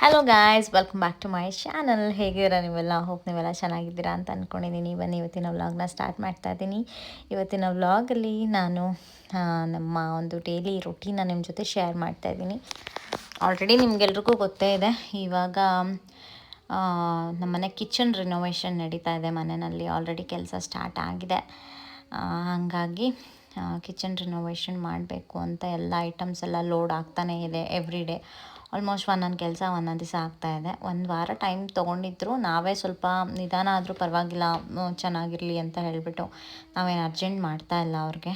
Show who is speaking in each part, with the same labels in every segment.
Speaker 1: Hello guys welcome back to my channel ಹೇಗಿರ ನೀವೆಲ್ಲ? Hope ನೀವೆಲ್ಲ ಚೆನ್ನಾಗಿದ್ದೀರಾ ಅಂತ ಅಂದ್ಕೊಂಡಿದ್ದೀನಿ ಬನ್ನಿ, ಇವತ್ತಿನ ವ್ಲಾಗ್ನ ಸ್ಟಾರ್ಟ್ ಮಾಡ್ತಾ ಇದ್ದೀನಿ. ಇವತ್ತಿನ ವ್ಲಾಗಲ್ಲಿ ನಾನು ನಮ್ಮ ಒಂದು ಡೈಲಿ ರೊಟೀನ ನಿಮ್ಮ ಜೊತೆ ಶೇರ್ ಮಾಡ್ತಾ ಇದ್ದೀನಿ. ಆಲ್ರೆಡಿ ನಿಮಗೆಲ್ರಿಗೂ ಗೊತ್ತೇ ಇದೆ. ಇವಾಗ ನಮ್ಮನೆ ಕಿಚನ್ ರಿನೋವೇಷನ್ ನಡೀತಾ ಇದೆ. ಮನೆಯಲ್ಲಿ ಆಲ್ರೆಡಿ ಕೆಲಸ ಸ್ಟಾರ್ಟ್ ಆಗಿದೆ. ಹಾಗಾಗಿ ಕಿಚನ್ ರಿನೋವೇಷನ್ ಮಾಡಬೇಕು ಅಂತ ಎಲ್ಲ ಐಟಮ್ಸ್ ಎಲ್ಲ ಲೋಡ್ ಆಗ್ತಾನೇ ಇದೆ ಎವ್ರಿ ಡೇ ಆಲ್ಮೋಸ್ಟ್ ಒಂದೊಂದು ಕೆಲಸ ಒಂದೊಂದು ದಿವಸ ಆಗ್ತಾ ಇದೆ ಒಂದು ವಾರ ಟೈಮ್ ತೊಗೊಂಡಿದ್ರು ನಾವೇ ಸ್ವಲ್ಪ ನಿಧಾನ ಆದರೂ ಪರವಾಗಿಲ್ಲ ಚೆನ್ನಾಗಿರಲಿ ಅಂತ ಹೇಳಿಬಿಟ್ಟು ನಾವೇನು ಅರ್ಜೆಂಟ್ ಮಾಡ್ತಾ ಇಲ್ಲ ಅವ್ರಿಗೆ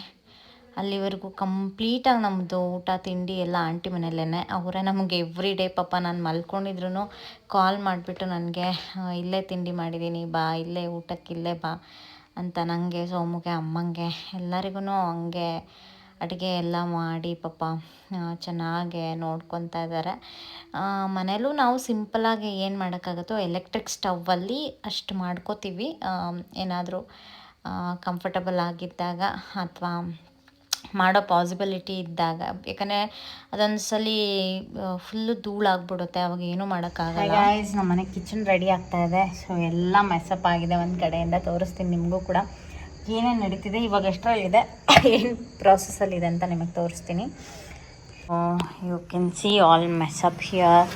Speaker 1: ಅಲ್ಲಿವರೆಗೂ ಕಂಪ್ಲೀಟಾಗಿ ನಮ್ಮದು ಊಟ ತಿಂಡಿ ಎಲ್ಲ ಆಂಟಿ ಮನೆಯಲ್ಲೇ ಅವರೇ ನಮಗೆ ಎವ್ರಿ ಡೇ ಪಾಪ ನಾನು ಮಲ್ಕೊಂಡಿದ್ರು ಕಾಲ್ ಮಾಡಿಬಿಟ್ಟು ನನಗೆ ಇಲ್ಲೇ ತಿಂಡಿ ಮಾಡಿದ್ದೀನಿ ಬಾ ಇಲ್ಲೇ ಊಟಕ್ಕೆ ಇಲ್ಲೇ ಬಾ ಅಂತ ನನಗೆ ಸೋಮುಗೆ ಅಮ್ಮಂಗೆ ಎಲ್ಲರಿಗೂ ಹಂಗೆ ಅಡುಗೆ ಎಲ್ಲ ಮಾಡಿ ಪಾಪ ಚೆನ್ನಾಗೆ ನೋಡ್ಕೊತಾ ಇದ್ದಾರೆ ಮನೇಲೂ ನಾವು ಸಿಂಪಲಾಗಿ ಏನು ಮಾಡೋಕ್ಕಾಗುತ್ತೋ ಎಲೆಕ್ಟ್ರಿಕ್ ಸ್ಟವ್ವಲ್ಲಿ ಅಷ್ಟು ಮಾಡ್ಕೋತೀವಿ. ಏನಾದರೂ ಕಂಫರ್ಟಬಲ್ ಆಗಿದ್ದಾಗ ಅಥವಾ ಮಾಡೋ ಪಾಸಿಬಿಲಿಟಿ ಇದ್ದಾಗ ಯಾಕಂದರೆ ಅದೊಂದು ಸಲ ಫುಲ್ಲು ಧೂಳಾಗ್ಬಿಡುತ್ತೆ ಅವಾಗ ಏನೂ ಮಾಡೋಕ್ಕಾಗಲ್ಲ. ನಮ್ಮ ಮನೆ ಕಿಚನ್ ರೆಡಿ ಆಗ್ತಾ ಇದೆ. ಸೊ ಎಲ್ಲ ಮೆಸಪ್ ಆಗಿದೆ ಒಂದು ಕಡೆಯಿಂದ ತೋರಿಸ್ತೀನಿ ನಿಮಗೂ ಕೂಡ. ಏನೇನು ನಡೀತಿದೆ, ಇವಾಗ ಎಷ್ಟರಲ್ಲಿದೆ ಏನು ಪ್ರಾಸೆಸಲ್ಲಿದೆ ಅಂತ ನಿಮಗೆ ತೋರಿಸ್ತೀನಿ. You can see all mess up here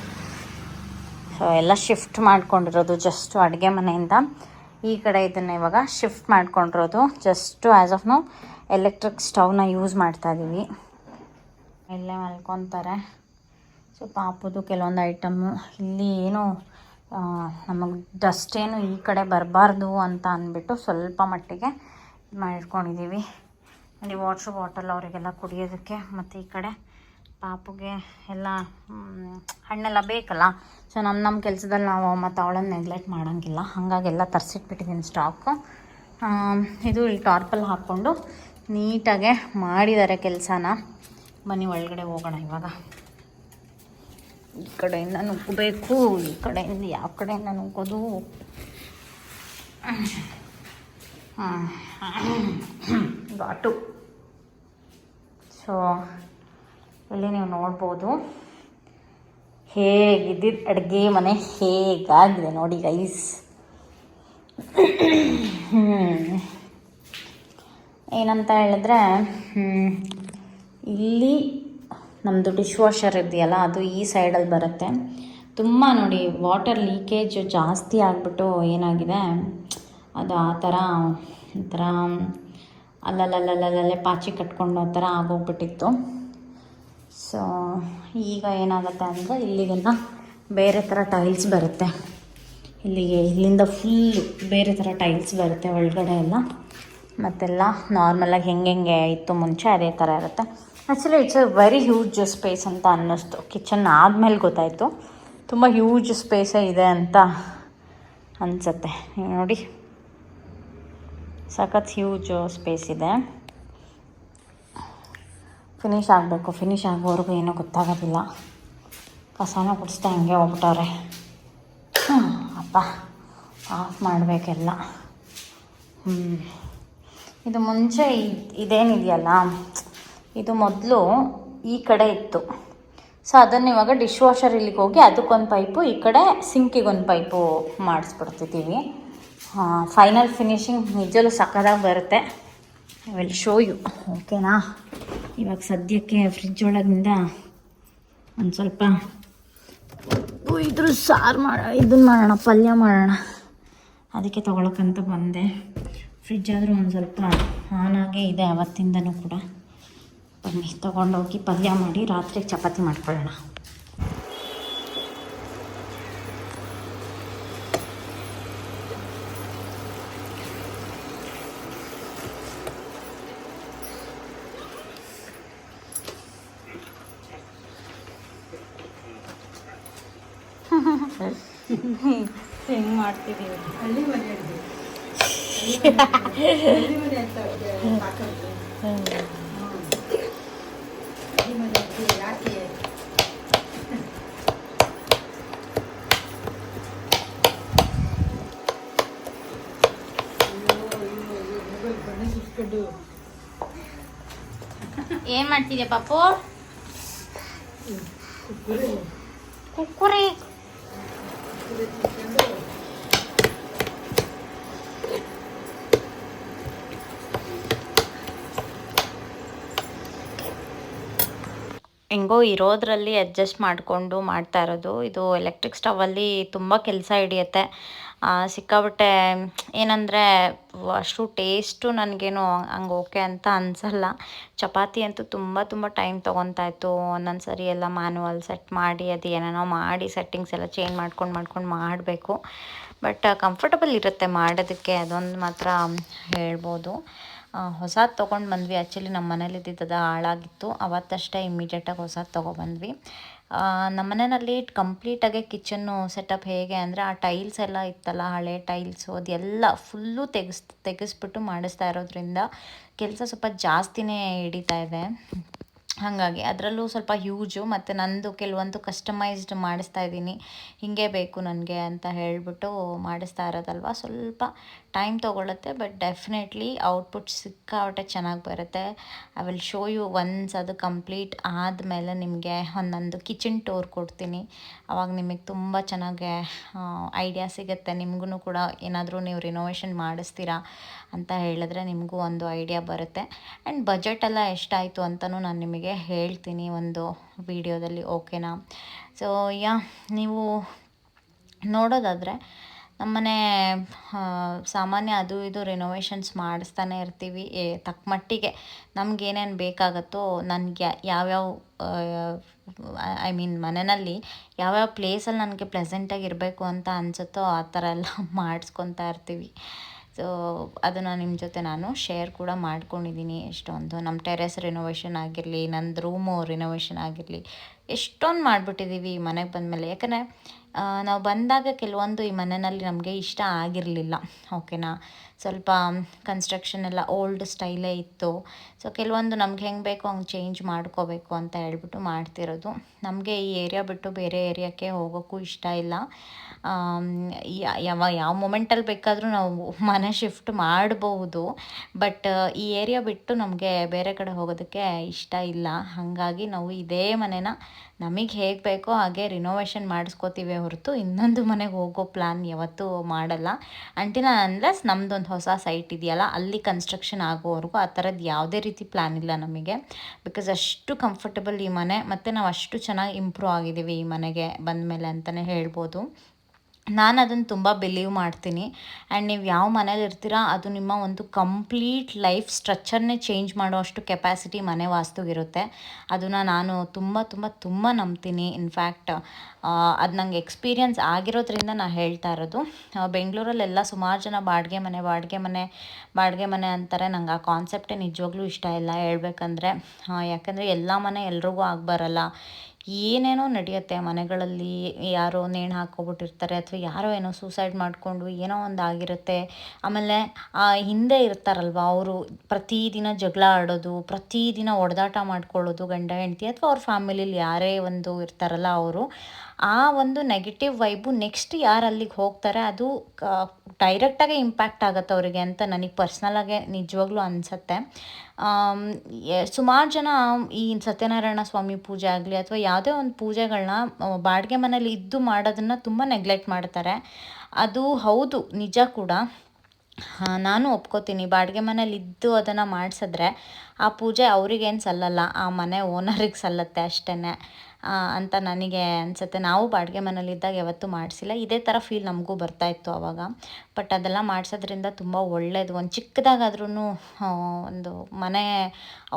Speaker 1: so ಎಲ್ಲ ಶಿಫ್ಟ್ ಮಾಡ್ಕೊಂಡಿರೋದು ಜಸ್ಟ್ ಅಡುಗೆ ಮನೆಯಿಂದ. ಈ ಕಡೆ ಇದನ್ನು ಇವಾಗ ಶಿಫ್ಟ್ ಮಾಡ್ಕೊಂಡಿರೋದು ಜಸ್ಟು ಆ್ಯಸ್ ಆಫ್ ನಾವು ಎಲೆಕ್ಟ್ರಿಕ್ ಸ್ಟವ್ನ ಯೂಸ್ ಮಾಡ್ತಾ ಇದ್ದೀವಿ ಇಲ್ಲೇ ಮಲ್ಕೊತಾರೆ. ಸೊ ಪಾಪದು ಕೆಲವೊಂದು ಐಟಮ್ಮು ಇಲ್ಲಿ ಏನು ನಮಗೆ ಡಸ್ಟ್ ಏನು ಈ ಕಡೆ ಬರಬಾರ್ದು ಅಂತ ಅಂದ್ಬಿಟ್ಟು ಸ್ವಲ್ಪ ಮಟ್ಟಿಗೆ ಮಾಡಿಟ್ಕೊಂಡಿದ್ದೀವಿ ಅಲ್ಲಿ ವಾಟ್ರ್ ಬಾಟಲ್ ಅವರಿಗೆಲ್ಲ ಕುಡಿಯೋದಕ್ಕೆ ಮತ್ತು ಈ ಕಡೆ ಪಾಪುಗೆ ಎಲ್ಲ ಹಣ್ಣೆಲ್ಲ ಬೇಕಲ್ಲ? ಸೊ ನಮ್ಮ ನಮ್ಮ ಕೆಲಸದಲ್ಲಿ ನಾವು ಮತ್ತು ಅವಳನ್ನು ನೆಗ್ಲೆಕ್ಟ್ ಮಾಡೋಂಗಿಲ್ಲ. ಹಾಗಾಗಿ ಎಲ್ಲ ತರಿಸಿಟ್ಬಿಟ್ಟಿದ್ದೀನಿ ಸ್ಟಾಕು ಇದು ಇಲ್ಲಿ ಟಾರ್ಪಲ್ ಹಾಕ್ಕೊಂಡು ನೀಟಾಗೆ ಮಾಡಿದ್ದಾರೆ ಕೆಲಸನ. ಬನ್ನಿ, ಒಳಗಡೆ ಹೋಗೋಣ ಇವಾಗ. ಈ ಕಡೆಯಿಂದ ನುಗ್ಗಬೇಕು, ಈ ಕಡೆಯಿಂದ ಯಾವ ಕಡೆಯಿಂದ ನುಗ್ಗೋದು? ಘಾಟು. ಸೊ ಇಲ್ಲಿ ನೀವು ನೋಡ್ಬೋದು. ಹೇಗಿದ್ದಿದ್ದು ಅಡುಗೆ ಮನೆ? ಹೇಗಾಗಿದೆ ನೋಡಿ ಗೈಸ್ ಏನಂತ ಹೇಳಿದ್ರೆ ಇಲ್ಲಿ ನಮ್ಮದು ಡಿಶ್ ವಾಷರ್ ಇದೆಯಲ್ಲ, ಅದು ಈ ಸೈಡಲ್ಲಿ ಬರುತ್ತೆ. ತುಂಬ ನೋಡಿ ವಾಟರ್ ಲೀಕೇಜ್ ಜಾಸ್ತಿ ಆಗಿಬಿಟ್ಟು ಏನಾಗಿದೆ? ಅದು ಆ ಥರ ಒಂಥರ ಅಲ್ಲಲ್ಲಲ್ಲಲ್ಲಲ್ಲೇ ಪಾಚಿ ಕಟ್ಕೊಂಡು ಆ ಥರ ಆಗೋಗ್ಬಿಟ್ಟಿತ್ತು. ಸೊ ಈಗ ಏನಾಗುತ್ತೆ ಅಂದರೆ ಇಲ್ಲಿಗೆಲ್ಲ ಬೇರೆ ಥರ ಟೈಲ್ಸ್ ಬರುತ್ತೆ. ಇಲ್ಲಿಗೆ ಇಲ್ಲಿಂದ ಫುಲ್ಲು ಬೇರೆ ಥರ ಟೈಲ್ಸ್ ಬರುತ್ತೆ ಒಳಗಡೆ ಎಲ್ಲ. ಮತ್ತೆಲ್ಲ ನಾರ್ಮಲಾಗಿ ಹೆಂಗೆ ಹೆಂಗೆ ಇತ್ತು ಮುಂಚೆ ಅದೇ ಥರ ಇರುತ್ತೆ. Actually it's a very huge space ಅಂತ ಅನ್ನಿಸ್ತು. ಕಿಚನ್ ಆದಮೇಲೆ ಗೊತ್ತಾಯಿತು. ತುಂಬ ಹ್ಯೂಜ್ ಸ್ಪೇಸೇ ಇದೆ ಅಂತ ಅನಿಸುತ್ತೆ. ನೋಡಿ. ಸಖತ್ ಹ್ಯೂಜ್ ಸ್ಪೇಸ್ ಇದೆ. ಫಿನಿಶ್ ಆಗಬೇಕು ಫಿನಿಶ್ ಆಗೋವರೆಗೂ ಏನೂ ಗೊತ್ತಾಗೋದಿಲ್ಲ. ಕಸನ ಕುಡಿಸ್ತಾ ಹಂಗೆ ಹೋಗ್ಬಿಟ್ಟವ್ರೆ. ಅಪ್ಪ ಆಫ್ ಮಾಡಬೇಕೆಲ್ಲ. ಹ್ಞೂ ಇದು ಮುಂಚೆ ಇದ್- ಇದೇನಿದೆಯಲ್ಲ, ಇದು ಮೊದಲು ಈ ಕಡೆ ಇತ್ತು. ಸೊ ಅದನ್ನು ಇವಾಗ ಡಿಶ್ ವಾಷರ್ ಇಲ್ಲಿಗೆ ಹೋಗಿ ಅದಕ್ಕೊಂದು ಪೈಪು ಈ ಕಡೆ ಸಿಂಕಿಗೊಂದು ಪೈಪು ಮಾಡಿಸ್ಬಿಡ್ತಿದ್ದೀವಿ. ಫೈನಲ್ ಫಿನಿಶಿಂಗ್ ನಿಜಲು ಸಕ್ಕದಾಗಿ ಬರುತ್ತೆ. ಐ ವಿಲ್ ಶೋ ಯು ಓಕೆನಾ ಇವಾಗ ಸದ್ಯಕ್ಕೆ ಫ್ರಿಜ್ ಒಳಗಿಂದ ಒಂದು ಸ್ವಲ್ಪ ಇದ್ರೂ ಸಾರು ಮಾಡ ಇದನ್ನ ಮಾಡೋಣ, ಪಲ್ಯ ಮಾಡೋಣ. ಅದಕ್ಕೆ ತೊಗೊಳಕ್ಕಂತ ಬಂದೆ. ಫ್ರಿಜ್ ಆದರೂ ಒಂದು ಸ್ವಲ್ಪ ಆನಾಗೇ ಇದೆ ಅವತ್ತಿಂದನೂ ಕೂಡ. ಬನ್ನಿ, ತೊಗೊಂಡೋಗಿ ಪಲ್ಯ ಮಾಡಿ ರಾತ್ರಿ ಚಪಾತಿ ಮಾಡ್ಕೊಳ್ಳೋಣ. ಹೆಂಗೆ ಮಾಡ್ತಿದ್ದೀವಿ
Speaker 2: ಹಳ್ಳಿ ಮನೆ ಹಳ್ಳಿ ಮನೆ ಅಂತ ಹಳ್ಳಿ ಮನೆ ಯಾಕೆ?
Speaker 1: ಏನು ಮಾಡ್ತಿದ್ಯಾ ಪಾಪು?
Speaker 2: ಕುಕ್ಕುರೆ. করে দিই
Speaker 1: ಹೆಂಗೋ ಇರೋದ್ರಲ್ಲಿ ಅಡ್ಜಸ್ಟ್ ಮಾಡಿಕೊಂಡು ಮಾಡ್ತಾ ಇರೋದು. ಇದು ಎಲೆಕ್ಟ್ರಿಕ್ ಸ್ಟವಲ್ಲಿ ತುಂಬ ಕೆಲಸ ಹಿಡಿಯುತ್ತೆ. ಸಿಕ್ಕಾಪಟ್ಟೆ ಏನಂದರೆ, ಅಷ್ಟು ಟೇಸ್ಟು ನನಗೇನು ಹಂಗೆ ಓಕೆ ಅಂತ ಅನಿಸಲ್ಲ. ಚಪಾತಿ ಅಂತೂ ತುಂಬ ತುಂಬ ಟೈಮ್ ತೊಗೊತಾ ಇತ್ತು. ಒಂದೊಂದು ಸರಿ ಎಲ್ಲ ಮ್ಯಾನುವಲ್ ಸೆಟ್ ಮಾಡಿ, ಅದು ಏನೇನೋ ಮಾಡಿ ಸೆಟ್ಟಿಂಗ್ಸ್ ಎಲ್ಲ ಚೇಂಜ್ ಮಾಡ್ಕೊಂಡು ಮಾಡ್ಕೊಂಡು ಮಾಡಬೇಕು. ಬಟ್ ಕಂಫರ್ಟಬಲ್ ಇರುತ್ತೆ ಮಾಡೋದಕ್ಕೆ, ಅದೊಂದು ಮಾತ್ರ ಹೇಳ್ಬೋದು. ಹೊಸದು ತೊಗೊಂಡು ಬಂದ್ವಿ. ಆ್ಯಕ್ಚುಲಿ ನಮ್ಮ ಮನೇಲಿ ಇದ್ದಿದ್ದು ಹಾಳಾಗಿತ್ತು. ಅವತ್ತಷ್ಟೇ ಇಮ್ಮಿಡಿಯೇಟಾಗಿ ಹೊಸದು ತೊಗೊಬಂದ್ವಿ ನಮ್ಮ ಮನೆಯಲ್ಲಿ ಕಂಪ್ಲೀಟಾಗಿ ಕಿಚನ್ನು ಸೆಟಪ್ ಹೇಗೆ ಅಂದರೆ ಆ ಟೈಲ್ಸ್ ಎಲ್ಲ ಇತ್ತಲ್ಲ, ಹಳೆ ಟೈಲ್ಸು ಅದೆಲ್ಲ ಫುಲ್ಲು ತೆಗೆಸ್, ತೆಗೆಸ್ಬಿಟ್ಟು ಮಾಡಿಸ್ತಾ ಇರೋದ್ರಿಂದ ಕೆಲಸ ಸ್ವಲ್ಪ ಜಾಸ್ತಿನೇ ಹಿಡಿತಾ ಇದೆ. ಹಾಗಾಗಿ ಅದರಲ್ಲೂ ಸ್ವಲ್ಪ ಹ್ಯೂಜು ಮತ್ತು ನಂದು ಕೆಲವೊಂದು ಕಸ್ಟಮೈಸ್ಡ್ ಮಾಡಿಸ್ತಾ ಇದ್ದೀನಿ. ಹೀಗೆ ಬೇಕು ನನಗೆ ಅಂತ ಹೇಳಿಬಿಟ್ಟು ಮಾಡಿಸ್ತಾ ಇರೋದಲ್ವ? ಸ್ವಲ್ಪ ಟೈಮ್ ತೊಗೊಳುತ್ತೆ ಬಟ್ ಡೆಫಿನೆಟ್ಲಿ ಔಟ್ಪುಟ್ ಸಿಕ್ಕಾಪಟ್ಟೆ ಚೆನ್ನಾಗಿ ಬರುತ್ತೆ. I will show you once ಅದು ಕಂಪ್ಲೀಟ್ ಆದಮೇಲೆ ನಿಮಗೆ ಒಂದೊಂದು ಕಿಚನ್ ಟೂರ್ ಕೊಡ್ತೀನಿ. ಅವಾಗ ನಿಮಗೆ ತುಂಬ ಚೆನ್ನಾಗಿ ಐಡಿಯಾ ಸಿಗುತ್ತೆ. ನಿಮಗೂ ಕೂಡ ಏನಾದರೂ ನೀವು ರಿನೋವೇಷನ್ ಮಾಡಿಸ್ತೀರಾ ಅಂತ ಹೇಳಿದ್ರೆ ನಿಮಗೂ ಒಂದು ಐಡಿಯಾ ಬರುತ್ತೆ. ಆ್ಯಂಡ್ ಬಜೆಟ್ ಎಲ್ಲ ಎಷ್ಟಾಯಿತು ಅಂತಲೂ ನಾನು ನಿಮಗೆ ಹೇಳ್ತೀನಿ ಒಂದು ವಿಡಿಯೋದಲ್ಲಿ, ಓಕೆನಾ? ಸೊ ಯಾ, ನೀವು ನೋಡೋದಾದರೆ ನಮ್ಮನೆ ಸಾಮಾನ್ಯ ಅದು ಇದು ರಿನೋವೇಷನ್ಸ್ ಮಾಡಿಸ್ತಾನೆ ಇರ್ತೀವಿ, ಏ, ತಕ್ಕ ಮಟ್ಟಿಗೆ ನಮಗೇನೇನು ಬೇಕಾಗುತ್ತೋ ನನಗೆ ಯಾವ್ಯಾವ ಐ ಮೀನ್ ಮನೆಯಲ್ಲಿ ಯಾವ್ಯಾವ ಪ್ಲೇಸಲ್ಲಿ ನನಗೆ ಪ್ಲೆಸೆಂಟಾಗಿ ಇರಬೇಕು ಅಂತ ಅನಿಸುತ್ತೋ ಆ ಥರ ಎಲ್ಲ ಮಾಡಿಸ್ಕೊತಾ ಇರ್ತೀವಿ. ಸೊ ಅದನ್ನು ನಿಮ್ಮ ಜೊತೆ ನಾನು ಶೇರ್ ಕೂಡ ಮಾಡ್ಕೊಂಡಿದ್ದೀನಿ ಎಷ್ಟೊಂದು ನಮ್ಮ ಟೆರೆಸ್ ರಿನೋವೇಷನ್ ಆಗಿರಲಿ, ನಂದು ರೂಮು ರಿನೋವೇಷನ್ ಆಗಿರಲಿ, ಎಷ್ಟೊಂದು ಮಾಡಿಬಿಟ್ಟಿದ್ದೀವಿ ಈ ಮನೆಗೆ ಬಂದಮೇಲೆ. ಯಾಕಂದರೆ ನಾವು ಬಂದಾಗ ಕೆಲವೊಂದು ಈ ಮನೆಯಲ್ಲಿ ನಮಗೆ ಇಷ್ಟ ಆಗಿರಲಿಲ್ಲ. ಓಕೆನಾ ಸ್ವಲ್ಪ ಕನ್ಸ್ಟ್ರಕ್ಷನ್ ಎಲ್ಲ ಓಲ್ಡ್ ಸ್ಟೈಲೇ ಇತ್ತು. ಸೊ ಕೆಲವೊಂದು ನಮ್ಗೆ ಹೆಂಗೆ ಬೇಕೋ ಹಂಗೆ ಚೇಂಜ್ ಮಾಡ್ಕೋಬೇಕು ಅಂತ ಹೇಳ್ಬಿಟ್ಟು ಮಾಡ್ತಿರೋದು. ನಮಗೆ ಈ ಏರಿಯಾ ಬಿಟ್ಟು ಬೇರೆ ಏರಿಯಾಕ್ಕೆ ಹೋಗೋಕ್ಕೂ ಇಷ್ಟ ಇಲ್ಲ. ಯಾವ ಯಾವ ಮೂಮೆಂಟಲ್ಲಿ ಬೇಕಾದರೂ ನಾವು ಮನೆ ಶಿಫ್ಟ್ ಮಾಡಬಹುದು ಬಟ್ ಈ ಏರಿಯಾ ಬಿಟ್ಟು ನಮಗೆ ಬೇರೆ ಕಡೆ ಹೋಗೋದಕ್ಕೆ ಇಷ್ಟ ಇಲ್ಲ. ಹಾಗಾಗಿ ನಾವು ಇದೇ ಮನೆನ ನಮಗೆ ಹೇಗೆ ಬೇಕೋ ಹಾಗೆ ರಿನೋವೇಷನ್ ಮಾಡಿಸ್ಕೋತೀವಿ ಹೊರತು ಇನ್ನೊಂದು ಮನೆಗೆ ಹೋಗೋ ಪ್ಲ್ಯಾನ್ ಯಾವತ್ತೂ ಮಾಡಲ್ಲ. ಅಂಟಿನ ಅನ್ಲೆಸ್ ನಮ್ಮದೊಂದು ಹೊಸ ಸೈಟ್ ಇದೆಯಲ್ಲ, ಅಲ್ಲಿ ಕನ್ಸ್ಟ್ರಕ್ಷನ್ ಆಗೋವರೆಗೂ ಆ ಥರದ್ದು ಯಾವುದೇ ರೀತಿ ಪ್ಲ್ಯಾನ್ ಇಲ್ಲ ನಮಗೆ. ಬಿಕಾಸ್ ಅಷ್ಟು ಕಂಫರ್ಟಬಲ್ ಈ ಮನೆ, ಮತ್ತು ನಾವು ಅಷ್ಟು ಚೆನ್ನಾಗಿ ಇಂಪ್ರೂವ್ ಆಗಿದ್ದೀವಿ ಈ ಮನೆಗೆ ಬಂದಮೇಲೆ ಅಂತಲೇ ಹೇಳ್ಬೋದು. ನಾನು ಅದನ್ನು ತುಂಬ ಬಿಲೀವ್ ಮಾಡ್ತೀನಿ. ಆ್ಯಂಡ್ ನೀವು ಯಾವ ಮನೇಲಿ ಇರ್ತೀರಾ, ಅದು ನಿಮ್ಮ ಒಂದು ಕಂಪ್ಲೀಟ್ ಲೈಫ್ ಸ್ಟ್ರಕ್ಚರ್ನೇ ಚೇಂಜ್ ಮಾಡೋ ಅಷ್ಟು ಕೆಪಾಸಿಟಿ ಮನೆ ವಾಸ್ತುಗಿರುತ್ತೆ ಅದನ್ನು ನಾನು ತುಂಬ ತುಂಬ ತುಂಬ ನಂಬ್ತೀನಿ. ಇನ್ಫ್ಯಾಕ್ಟ್ ಅದು ನಂಗೆ ಎಕ್ಸ್ಪೀರಿಯನ್ಸ್ ಆಗಿರೋದ್ರಿಂದ ನಾನು ಹೇಳ್ತಾ ಇರೋದು. ಬೆಂಗಳೂರಲ್ಲೆಲ್ಲ ಸುಮಾರು ಜನ ಬಾಡಿಗೆ ಮನೆ ಬಾಡಿಗೆ ಮನೆ ಬಾಡಿಗೆ ಮನೆ ಅಂತಾರೆ. ನಂಗೆ ಆ ಕಾನ್ಸೆಪ್ಟೇ ನಿಜವಾಗ್ಲೂ ಇಷ್ಟ ಇಲ್ಲ ಹೇಳ್ಬೇಕಂದ್ರೆ. ಯಾಕಂದರೆ ಎಲ್ಲ ಮನೆ ಎಲ್ರಿಗೂ ಆಗಬರಲ್ಲ. ಏನೇನೋ ನಡೆಯುತ್ತೆ ಮನೆಗಳಲ್ಲಿ, ಯಾರೋ ನೇಣು ಹಾಕ್ಕೊಬಿಟ್ಟಿರ್ತಾರೆ ಅಥವಾ ಯಾರೋ ಏನೋ ಸೂಸೈಡ್ ಮಾಡಿಕೊಂಡು ಏನೋ ಒಂದು ಆಗಿರುತ್ತೆ. ಆಮೇಲೆ ಆ ಹಿಂದೆ ಇರ್ತಾರಲ್ವ, ಅವರು ಪ್ರತಿದಿನ ಜಗಳ ಆಡೋದು, ಪ್ರತಿದಿನ ಒಡೆದಾಟ ಮಾಡ್ಕೊಳ್ಳೋದು ಗಂಡ, ಹೆಂಡತಿ ಅಥವಾ ಅವ್ರ ಫ್ಯಾಮಿಲಿಲಿ ಯಾರೇ ಒಂದು ಇರ್ತಾರಲ್ಲ ಅವರು ಆ ಒಂದು ನೆಗೆಟಿವ್ ವೈಬು ನೆಕ್ಸ್ಟ್ ಯಾರು ಅಲ್ಲಿಗೆ ಹೋಗ್ತಾರೆ ಅದು ಡೈರೆಕ್ಟಾಗಿ ಇಂಪ್ಯಾಕ್ಟ್ ಆಗುತ್ತೆ ಅವರಿಗೆ ಅಂತ ನನಗೆ ಪರ್ಸ್ನಲಾಗೆ ನಿಜವಾಗ್ಲೂ ಅನಿಸುತ್ತೆ. ಸುಮಾರು ಜನ ಈ ಸತ್ಯನಾರಾಯಣ ಸ್ವಾಮಿ ಪೂಜೆ ಆಗಲಿ ಅಥವಾ ಯಾವುದೇ ಒಂದು ಪೂಜೆಗಳನ್ನ ಬಾಡಿಗೆ ಮನೇಲಿ ಇದ್ದು ಮಾಡೋದನ್ನು ತುಂಬ ನೆಗ್ಲೆಕ್ಟ್ ಮಾಡ್ತಾರೆ. ಅದು ಹೌದು, ನಿಜ ಕೂಡ. ನಾನು ಒಪ್ಕೋತೀನಿ. ಬಾಡಿಗೆ ಮನೇಲಿ ಇದ್ದು ಅದನ್ನು ಮಾಡಿಸಿದ್ರೆ ಆ ಪೂಜೆ ಅವ್ರಿಗೇನು ಸಲ್ಲಲ್ಲ, ಆ ಮನೆ ಓನರಿಗೆ ಸಲ್ಲತ್ತೆ ಅಷ್ಟೇ ಅಂತ ನನಗೆ ಅನಿಸುತ್ತೆ. ನಾವು ಬಾಡಿಗೆ ಮನೇಲಿದ್ದಾಗ ಯಾವತ್ತೂ ಮಾಡಿಸಿಲ್ಲ. ಇದೇ ಥರ ಫೀಲ್ ನಮಗೂ ಬರ್ತಾಯಿತ್ತು ಆವಾಗ ಬಟ್ ಅದೆಲ್ಲ ಮಾಡಿಸೋದ್ರಿಂದ ತುಂಬ ಒಳ್ಳೆಯದು ಒಂದು ಚಿಕ್ಕದಾಗಾದ್ರೂ ಒಂದು ಮನೆ,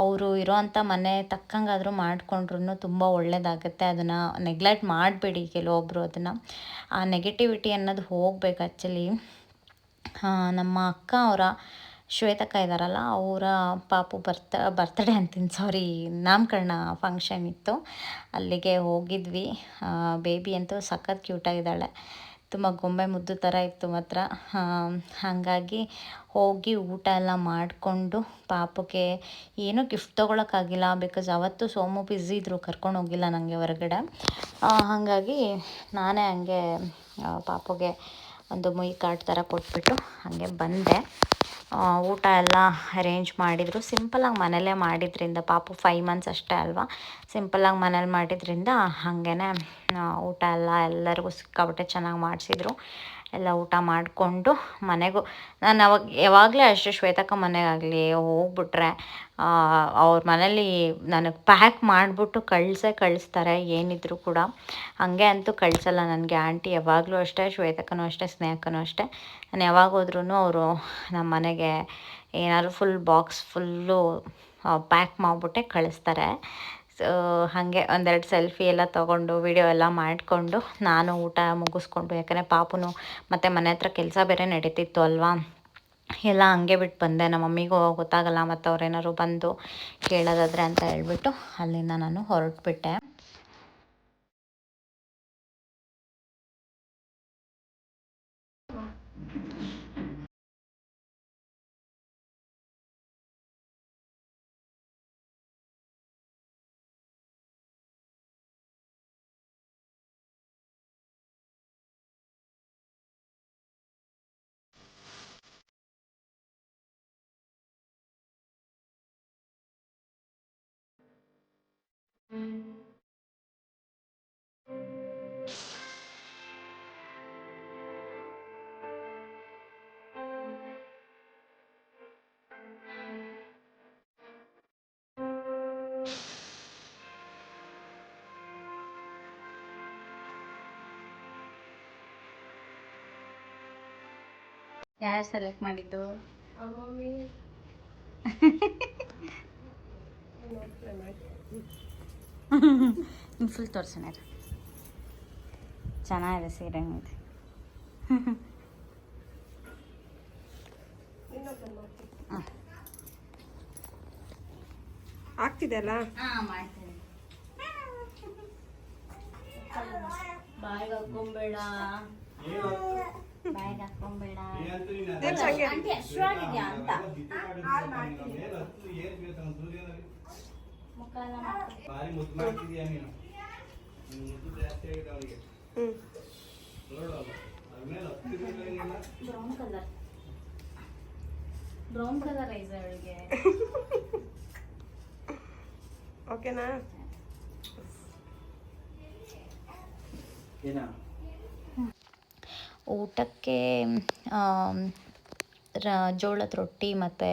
Speaker 1: ಅವರು ಇರೋವಂಥ ಮನೆ ತಕ್ಕಂಗಾದರೂ ಮಾಡಿಕೊಂಡ್ರೂ ತುಂಬ ಒಳ್ಳೆಯದಾಗುತ್ತೆ ಅದನ್ನು ನೆಗ್ಲೆಕ್ಟ್ ಮಾಡಬೇಡಿ ಕೆಲವೊಬ್ಬರು ಅದನ್ನು. ಆ ನೆಗೆಟಿವಿಟಿ ಅನ್ನೋದು ಹೋಗ್ಬೇಕು ಆ್ಯಕ್ಚುಲಿ ನಮ್ಮ ಅಕ್ಕ ಅವರ ಶ್ವೇತಕ್ಕ ಇದ್ದಾರಲ್ಲ ಅವರ ಪಾಪು ಬರ್ತ ಬರ್ತಡೇ ಅಂತೀನಿ ಸಾರಿ ನಾಮಕರಣ ಫಂಕ್ಷನ್ ಇತ್ತು. ಅಲ್ಲಿಗೆ ಹೋಗಿದ್ವಿ. ಬೇಬಿ ಅಂತೂ ಸಖತ್ ಕ್ಯೂಟಾಗಿದ್ದಾಳೆ ತುಂಬ ಗೊಂಬೆ ಮುದ್ದು ಥರ ಇತ್ತು ಮಾತ್ರ. ಹಾಗಾಗಿ ಹೋಗಿ ಊಟ ಎಲ್ಲ ಮಾಡಿಕೊಂಡು ಪಾಪಕ್ಕೆ ಏನೂ ಗಿಫ್ಟ್ ತೊಗೊಳಕ್ಕಾಗಿಲ್ಲ ಬಿಕಾಸ್ ಅವತ್ತು ಸೋಮು ಬಿಝಿ ಇದ್ದರು ಕರ್ಕೊಂಡು ಹೋಗಿಲ್ಲ ನನಗೆ ಹೊರಗಡೆ. ಹಾಗಾಗಿ ನಾನೇ ಹಂಗೆ ಪಾಪುಗೆ ಒಂದು ಮುಯಿ ಕಾರ್ಡ್ ಥರ ಕೊಟ್ಬಿಟ್ಟು ಹಾಗೆ ಬಂದೆ. ಊಟ ಎಲ್ಲ ಅರೇಂಜ್ ಮಾಡಿದರು. ಸಿಂಪಲಾಗಿ ಮನೇಲೇ ಮಾಡಿದ್ರಿಂದ, ಪಾಪು ಫೈವ್ ಮಂತ್ಸ್ ಅಷ್ಟೇ ಅಲ್ವಾ? ಸಿಂಪಲಾಗಿ ಮನೇಲಿ ಮಾಡಿದ್ರಿಂದ ಹಾಗೇ ಊಟ ಎಲ್ಲ ಎಲ್ಲರಿಗೂ ಸಿಕ್ಕಾಪಟ್ಟೆ ಚೆನ್ನಾಗಿ ಮಾಡಿಸಿದ್ರು. ಎಲ್ಲ ಊಟ ಮಾಡಿಕೊಂಡು ಮನೆಗೂ, ನಾನು ಅವಾಗ, ಯಾವಾಗಲೇ ಅಷ್ಟೇ ಶ್ವೇತಕ್ಕ ಮನೆಗಾಗಲಿ ಹೋಗ್ಬಿಟ್ರೆ ಅವ್ರ ಮನೇಲಿ ನನಗೆ ಪ್ಯಾಕ್ ಮಾಡಿಬಿಟ್ಟು ಕಳಿಸೇ ಕಳಿಸ್ತಾರೆ, ಏನಿದ್ರು ಕೂಡ. ಹಾಗೆ ಅಂತೂ ಕಳಿಸಲ್ಲ ನನಗೆ ಆಂಟಿ, ಯಾವಾಗಲೂ ಅಷ್ಟೇ, ಶ್ವೇತಕ್ಕನೂ ಅಷ್ಟೇ, ಸ್ನೇಹಕ್ಕನೂ ಅಷ್ಟೇ. ನಾನು ಯಾವಾಗ ಹೋದ್ರೂ ಅವರು ನಮ್ಮ ಮನೆಗೆ ಏನಾದ್ರು ಫುಲ್ ಬಾಕ್ಸ್ ಫುಲ್ಲು ಪ್ಯಾಕ್ ಮಾಡಿಬಿಟ್ಟೆ ಕಳಿಸ್ತಾರೆ. ಹಾಗೆ ಒಂದೆರಡು ಸೆಲ್ಫಿ ಎಲ್ಲ ತೊಗೊಂಡು ವಿಡಿಯೋ ಎಲ್ಲ ಮಾಡಿಕೊಂಡು ನಾನು ಊಟ ಮುಗಿಸ್ಕೊಂಡು, ಯಾಕಂದರೆ ಪಾಪುನು ಮತ್ತು ಮನೆ ಹತ್ರ ಕೆಲಸ ಬೇರೆ ನಡೀತಿತ್ತು ಅಲ್ವಾ? ಎಲ್ಲ ಹಂಗೆ ಬಿಟ್ಟು ಬಂದೆ. ನಮ್ಮ ಮಮ್ಮಿಗೂ ಗೊತ್ತಾಗಲ್ಲ ಮತ್ತು ಅವ್ರೇನಾದ್ರು ಬಂದು ಕೇಳೋದಾದರೆ ಅಂತ ಹೇಳ್ಬಿಟ್ಟು ಅಲ್ಲಿಂದ ನಾನು ಹೊರಟ್ಬಿಟ್ಟೆ. ಯಾರು ಸೆಲೆಕ್ಟ್ ಮಾಡಿದ್ದು ಫುಲ್ ತೋರಿಸೋಣ ಚೆನ್ನಾಗಿದೆ ಸೀರೆ ಇದೆ ಹಾಂ. ಮಾಡ್ತೀನಿ. ಬಾಯಿಗೆ ಹಾಕೊಂಬೇಡ. ಬಾಯಿಗೆ ಹಾಕೊಂಬೇಡ. ಅಂತ. ಮುಖ ಎಲ್ಲ ಮಾಡ್ತೀನಿ.
Speaker 3: ಭಾರಿ ಮುದ್ದು ಮಾಡ್ತಿದೀಯ ನೀನು? ನಿನ್ ಮುದ್ದು ಜಾಸ್ತಿ ಆಗಿದೆ ಅವನಿಗೆ.
Speaker 4: ಹ್ಮ್.
Speaker 3: ನೋಡು ಅದ್ಮೇಲೆ ಹತ್ತಿರಲಿಲ್ಲ
Speaker 1: brown colour brown colour eyes ಅವಳಿಗೆ.
Speaker 4: ಓಕೆನಾ
Speaker 3: ಏನ?
Speaker 1: ಊಟಕ್ಕೆ ಜೋಳದ ರೊಟ್ಟಿ ಮತ್ತು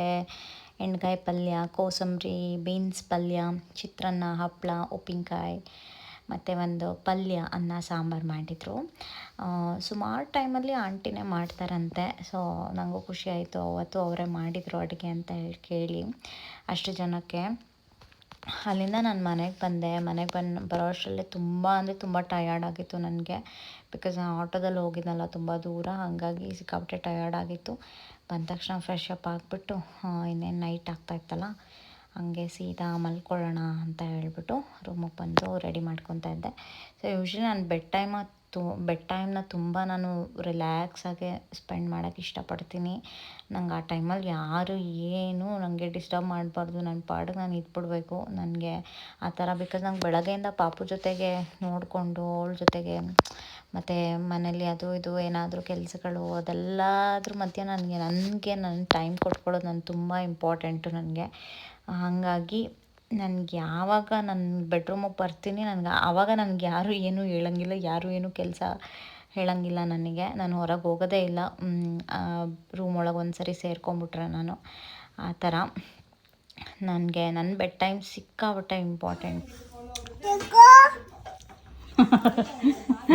Speaker 1: ಎಣ್ಗಾಯಿ ಪಲ್ಯ, ಕೋಸಂಬರಿ, ಬೀನ್ಸ್ ಪಲ್ಯ, ಚಿತ್ರಾನ್ನ ಹಪ್ಪಳ ಉಪ್ಪಿನಕಾಯಿ ಮತ್ತು ಒಂದು ಪಲ್ಯ, ಅನ್ನ, ಸಾಂಬಾರು ಮಾಡಿದರು. ಸುಮಾರು ಟೈಮಲ್ಲಿ ಆಂಟಿನೇ ಮಾಡ್ತಾರಂತೆ. ಸೊ ನನಗೂ ಖುಷಿ ಆಯಿತು. ಅವತ್ತು ಅವರೇ ಮಾಡಿದರು ಅಡುಗೆ ಅಂತ ಹೇಳಿ ಕೇಳಿ ಅಷ್ಟು ಜನಕ್ಕೆ. ಅಲ್ಲಿಂದ ನಾನು ಮನೆಗೆ ಬಂದೆ. ಮನೆಗೆ ಬಂದು, ಬರೋ ಅಷ್ಟರಲ್ಲೇ ತುಂಬ, ಅಂದರೆ ತುಂಬ ಟಯರ್ಡ್ ಆಗಿತ್ತು ನನಗೆ. ಬಿಕಾಸ್ ನಾನು ಆಟೋದಲ್ಲಿ ಹೋಗಿದ್ದೆನಲ್ಲ ತುಂಬ ದೂರ. ಹಾಗಾಗಿ ಸಿಕ್ಕಾಪಟ್ಟೆ ಟಯರ್ಡ್ ಆಗಿತ್ತು. ಬಂದ ತಕ್ಷಣ ಫ್ರೆಶ್ ಅಪ್ ಆಗಿಬಿಟ್ಟು ಇನ್ನೇನು ನೈಟ್ ಆಗ್ತಾಯಿತ್ತಲ್ಲ ಹಂಗೆ ಸೀದಾ ಮಲ್ಕೊಳ್ಳೋಣ ಅಂತ ಹೇಳ್ಬಿಟ್ಟು ರೂಮಿಗೆ ಬಂದು ರೆಡಿ ಮಾಡ್ಕೊತಾ ಇದ್ದೆ. ಸೊ ಯೂಶ್ವಲಿ ನಾನು ಬೆಡ್ ಟೈಮ ತು ಬೆಡ್ ಟೈಮ್ನ ತುಂಬ ನಾನು ರಿಲ್ಯಾಕ್ಸಾಗೆ ಸ್ಪೆಂಡ್ ಮಾಡೋಕ್ಕೆ ಇಷ್ಟಪಡ್ತೀನಿ. ನಂಗೆ ಆ ಟೈಮಲ್ಲಿ ಯಾರು ಏನು ನನಗೆ ಡಿಸ್ಟರ್ಬ್ ಮಾಡಬಾರ್ದು. ನನ್ನ ಪಾಡಿಗೆ ನಾನು ಇದ್ಬಿಡ್ಬೇಕು. ನನಗೆ ಆ ಥರ ಬಿಕಾಸ್ ನಂಗೆ ಬೆಳಗ್ಗೆಯಿಂದ ಪಾಪು ಜೊತೆಗೆ ನೋಡಿಕೊಂಡು, ಅವಳ ಜೊತೆಗೆ ಮತ್ತು ಮನೇಲಿ ಅದು ಇದು ಏನಾದರೂ ಕೆಲಸಗಳು ಅದೆಲ್ಲದ್ರ ಮಧ್ಯೆ ನನಗೆ ನನಗೆ ನನ್ನ ಟೈಮ್ ಕೊಟ್ಕೊಳ್ಳೋದು ನಾನು ತುಂಬ ಇಂಪಾರ್ಟೆಂಟು ನನಗೆ. ಹಾಗಾಗಿ ನನಗೆ ಯಾವಾಗ ನನ್ನ ಬೆಡ್ರೂಮಿಗೆ ಬರ್ತೀನಿ ನನಗೆ ಆವಾಗ ನನಗೆ ಯಾರು ಏನೂ ಹೇಳಂಗಿಲ್ಲ ಯಾರು ಏನೂ ಕೆಲಸ ಹೇಳಂಗಿಲ್ಲ ನನಗೆ. ನಾನು ಹೊರಗೆ ಹೋಗೋದೇ ಇಲ್ಲ. ರೂಮ್ ಒಳಗೆ ಒಂದು ಸರಿ ಸೇರ್ಕೊಂಬಿಟ್ರೆ ನಾನು ಆ ಥರ ನನಗೆ ನನ್ನ ಬೆಡ್ ಟೈಮ್ ಸಿಕ್ಕಾಪಟ್ಟೆ ಇಂಪಾರ್ಟೆಂಟ್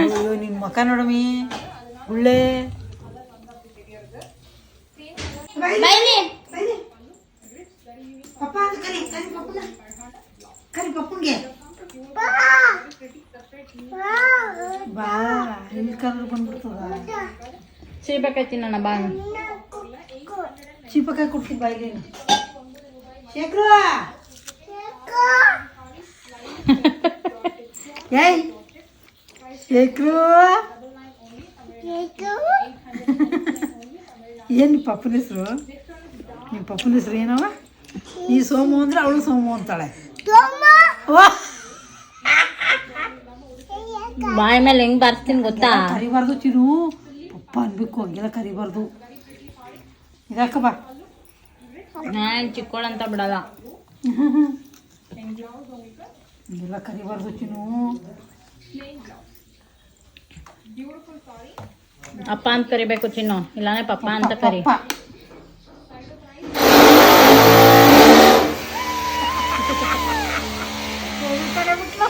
Speaker 2: ಅಯ್ಯೋ ನಿನ್ನ ಮುಖ ನೋಡಮಿ ಒಳ್ಳೆ ಪಪ್ಪ. ಅಂತ ಕರಿ ಕರಿ ಪಪ್ಪನ ಕರಿ ಪಪ್ಪನ್ಗೆ ಬಾ ಇಲ್ಲಿ ಕಲರ್ ಬಂದ್ಬಿಡ್ತದ
Speaker 1: ಸಿಗ್ಬೇಕಾಯ್ತಿ ನನ್ನ ಬಾ
Speaker 2: ಚೀಪಕಾಯಿ ಕೊಡ್ತೀನಿ ಬಾಯಿಗೆ ಶೇಖರು ಏಯ್ ಶೇಖರು ಏನು ನಿಮ್ಮ ಪಪ್ಪನ ಹೆಸರು ನಿಮ್ಮ ಪಪ್ಪನ ಹೆಸರು ಏನವ ನೀ ಸೋಮು ಅಂದ್ರೆ ಅವಳು ಸೋಮು ಅಂತಾಳೆ ವಾ
Speaker 1: ಬಾಯಿ ಮೇಲೆ ಹೆಂಗ್ ಬರ್ತೀನಿ ಗೊತ್ತಾ?
Speaker 2: ಕರಿಬಾರ್ದು ಚಿನ್ನು ಪಪ್ಪ ಅನ್ಬೇಕು ಹಂಗೆಲ್ಲ ಕರಿಬಾರ್ದು. ಇದಾಕ ಬಾ.
Speaker 5: ನಾನು ಚಿಕ್ಕೋಳಂತ ಬಿಡಲ್ಲ.
Speaker 2: ಹಂಗೆಲ್ಲ ಕರಿಬಾರ್ದು ಚಿನ್ನು.
Speaker 5: ಅಪ್ಪ ಅಂತ ಕರಿಬೇಕು ಚಿನ್ನು. ಇಲ್ಲಾಂದ್ರೆ ಪಪ್ಪ ಅಂತ ಕರಿ.
Speaker 2: ಪಪ್ಪ